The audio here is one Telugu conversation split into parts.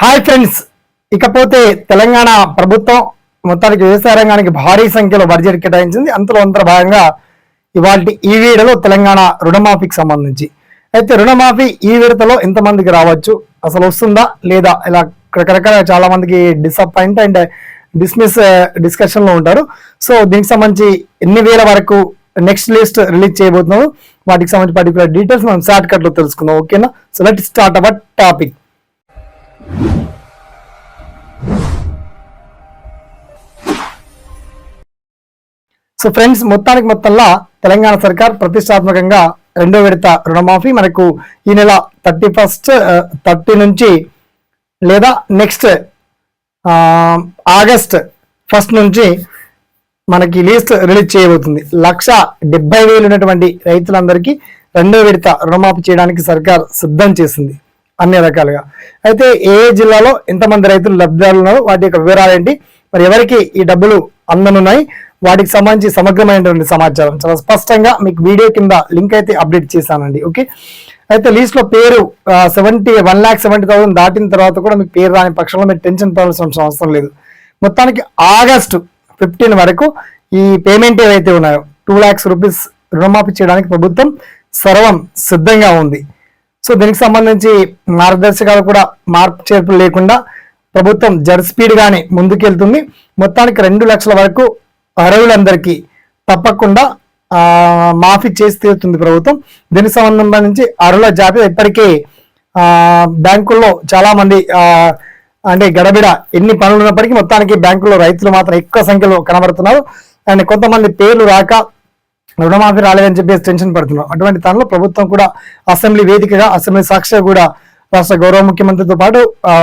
హాయ్ ఫ్రెండ్స్ ఇకపోతే తెలంగాణ ప్రభుత్వం మొత్తానికి వ్యవసాయ రంగానికి భారీ సంఖ్యలో బడ్జెట్ కేటాయించింది. అందులో అంతర భాగంగా ఇవాళ ఈ వీడలో తెలంగాణ రుణమాఫీకి సంబంధించి. అయితే రుణమాఫీ ఈ విడతలో ఎంతమందికి రావచ్చు? అసలు వస్తుందా లేదా? ఇలా రకరకాల చాలా మందికి డిసప్పాయింట్ అండ్ డిస్మిస్ డిస్కషన్లో ఉంటారు. సో దీనికి సంబంధించి ఎన్ని వేల వరకు నెక్స్ట్ లిస్ట్ రిలీజ్ చేయబోతున్నాము? వాటికి సంబంధించి పర్టికులర్ డీటెయిల్స్ మనం షార్ట్ కట్లో తెలుసుకుందాం. ఓకేనా so let start our topic so friends మొత్తానికి మొత్తంలో తెలంగాణ సర్కార్ ప్రతిష్టాత్మకంగా రెండో విడత రుణమాఫీ మనకు ఈ నెల థర్టీ ఫస్ట్ థర్టీ నుంచి లేదా నెక్స్ట్ ఆగస్ట్ ఫస్ట్ నుంచి మనకి లిస్ట్ రిలీజ్ చేయబోతుంది. లక్ష డెబ్బై వేలు ఉన్నటువంటి రైతులందరికీ రెండో విడత రుణమాఫీ చేయడానికి సర్కార్ సిద్ధం చేసింది. అన్ని రకాలుగా. అయితే ఏ ఏ జిల్లాలో ఎంతమంది రైతులు లబ్ధిదారులు ఉన్నారో వాటి యొక్క వివరాలు ఏంటి? మరి ఎవరికి ఈ డబ్బులు అందనున్నాయి? వాటికి సంబంధించి సమగ్రమైనటువంటి సమాచారం. చాలా స్పష్టంగా మీకు వీడియో కింద లింక్ అయితే అప్డేట్ చేశానండి. ఓకే? అయితే లీస్ట్లో పేరు seventy one lakh seventy thousand దాటిన తర్వాత కూడా మీకు పేరు రాని పక్షంలో మీరు టెన్షన్ పడాల్సిన అవసరం లేదు. మొత్తానికి ఆగస్టు ఫిఫ్టీన్ వరకు ఈ పేమెంట్ ఏవైతే ఉన్నాయో టూ ల్యాక్స్ రూపీస్ రుణమాఫీ చేయడానికి ప్రభుత్వం సర్వం సిద్ధంగా ఉంది. సో దీనికి సంబంధించి మార్గదర్శకాలు కూడా మార్పు చేర్పులు లేకుండా ప్రభుత్వం జడ్ స్పీడ్ గానే ముందుకెళ్తుంది. మొత్తానికి రెండు లక్షల వరకు అర్హులందరికీ తప్పకుండా ఆ, మాఫీ చేసి తీరుతుంది ప్రభుత్వం. దీనికి సంబంధించి అర్హుల జాబితా ఇప్పటికే ఆ, బ్యాంకుల్లో చాలా మంది అంటే గడబిడ ఎన్ని పనులు ఉన్నప్పటికీ మొత్తానికి బ్యాంకుల్లో రైతులు మాత్రం ఎక్కువ సంఖ్యలో కనబడుతున్నారు. అండ్ కొంతమంది పేర్లు రాక రుణమాఫీ రాలేదని చెప్పేసి టెన్షన్ పడుతున్నారు అటువంటి తనలో ప్రభుత్వం కూడా అసెంబ్లీ వేదికగా అసెంబ్లీ సాక్షిగా కూడా రాష్ట్ర గౌరవ ముఖ్యమంత్రితో పాటు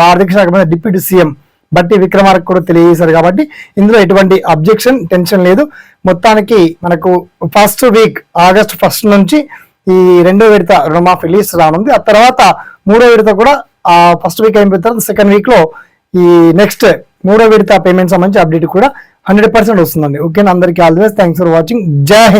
ఆర్థిక శాఖ మీద డిప్యూటీ సీఎం బట్టి విక్రమార్క కూడా తెలియజేశారు కాబట్టి ఇందులో ఎటువంటి అబ్జెక్షన్ టెన్షన్ లేదు. మొత్తానికి మనకు ఫస్ట్ వీక్ ఆగస్ట్ ఫస్ట్ నుంచి ఈ రెండో విడత రుణమాఫీ రిలీజ్ రానుంది. ఆ తర్వాత మూడో విడత కూడా ఆ ఫస్ట్ వీక్ అయిన తర్వాత సెకండ్ వీక్లో ఈ నెక్స్ట్ మూడో విడత పేమెంట్ సంబంధించి అప్డేట్ కూడా హండ్రెడ్ పర్సెంట్ వస్తుందండి. ఓకే అందరికీ all the best. Thanks for watching. జై